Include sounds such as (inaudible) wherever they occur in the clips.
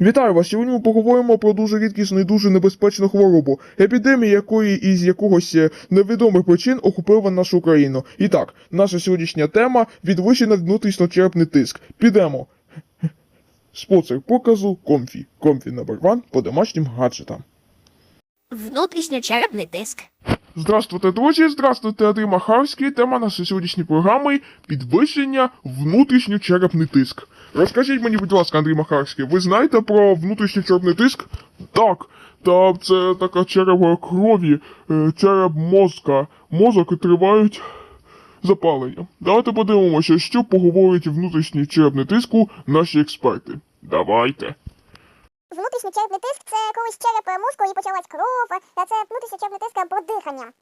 Вітаю вас! Сьогодні ми поговоримо про дуже рідкісну і дуже небезпечну хворобу, епідемія якої із якогось е, невідомих причин охопила нашу країну. І так, наша сьогоднішня тема відвищений внутрішньочерепний тиск. Підемо. Спонсор показу Комфі. Комфі номер 1 по домашнім гаджетам. Внутрішньочерепний тиск. Здравствуйте, друзі! Здравствуйте, Андрій Махарський. Тема нашої сьогоднішньої програми підвищення внутрішньочерепний тиск. Розкажіть мені, будь ласка, Андрій Махарський, ви знаєте про внутрішньочерепний тиск? Так. Та це така черева крові, е, череп мозка. Мозок тривають запалення. Давайте подивимося, що поговорить внутрішній черепний тиску наші експерти. Давайте. Внутрішній черепний тиск це коли з черепа мозку і почалась кров, а це внутрішній черепний тиск або дихання.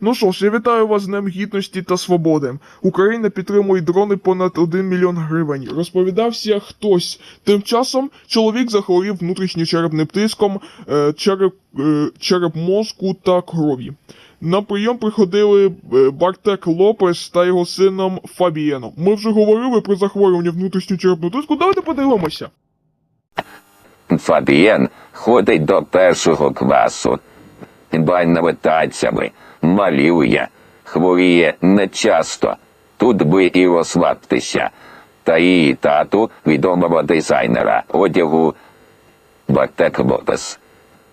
Ну що ж, я вітаю вас з Днем Гідності та Свободи. Україна підтримує дрони понад 1 мільйон гривень. Розповідався хтось. Тим часом чоловік захворів внутрішньочерепним тиском, е, череп, е, череп мозку та крові. На прийом приходили е, Бартек Лопес та його сином Фабієном. Ми вже говорили про захворювання внутрішньочерепного тиску. Давайте подивимося. Фабієн ходить до першого класу. Бань тацями, малює, хворіє нечасто. Тут би і розслабтися. Та її тату відомого дизайнера одягу Бартек Лопес.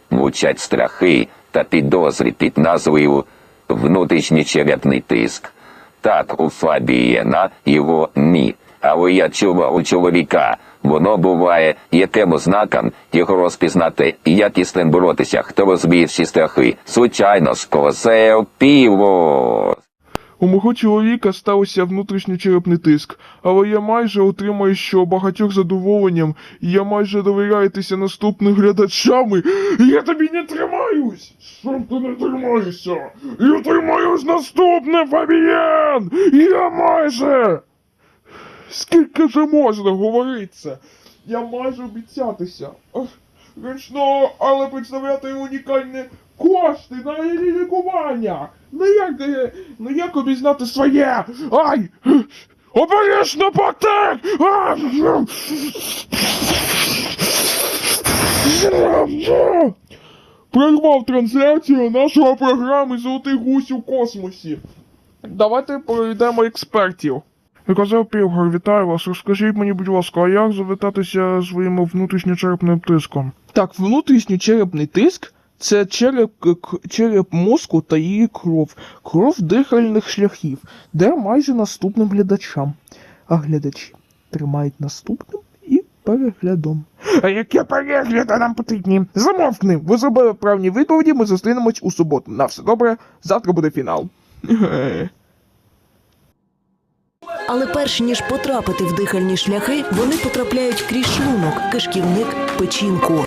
Мучать страхи та підозри під назвою внутрішній черепний тиск. Так у Фабієна його ні. Але я чула у чоловіка. Воно буває, яким знаком його розпізнати, і як із тим боротися, хто розвіє всі страхи. Звичайно, скозел піво. У мого чоловіка стався внутрішньочерепний тиск, але я майже отримаю, що багатьох задоволенням, і я майже довіряєтеся наступним глядачами. Я тобі не тримаюсь! Що ти не тримаєшся? Я тримаюсь наступне, Фабієн! Я майже! Скільки же можна говорити це? Я майже обіцятися. Ах, Річно, але представляти унікальні кошти на лікування. Ну як, ну як обізнати своє? Ай! Обережно потек! Прервав трансляцію нашого програми Золотий гусь у космосі. Давайте перейдемо експертів. Казав Півгор, вітаю вас. Розкажіть мені, будь ласка, а як завітатися своїм внутрішньочерепним тиском? Так, внутрішньочерепний тиск це череп, череп мозку та її кров, кров дихальних шляхів, де майже наступним глядачам. А глядачі тримають наступним і переглядом. А які перегляди нам потрібні? Замовкни! Ви зробили правильні відповіді, ми зустрінемось у суботу. На все добре, завтра буде фінал. (laughs) Але перш ніж потрапити в дихальні шляхи, вони потрапляють крізь шлунок, кишківник, печінку.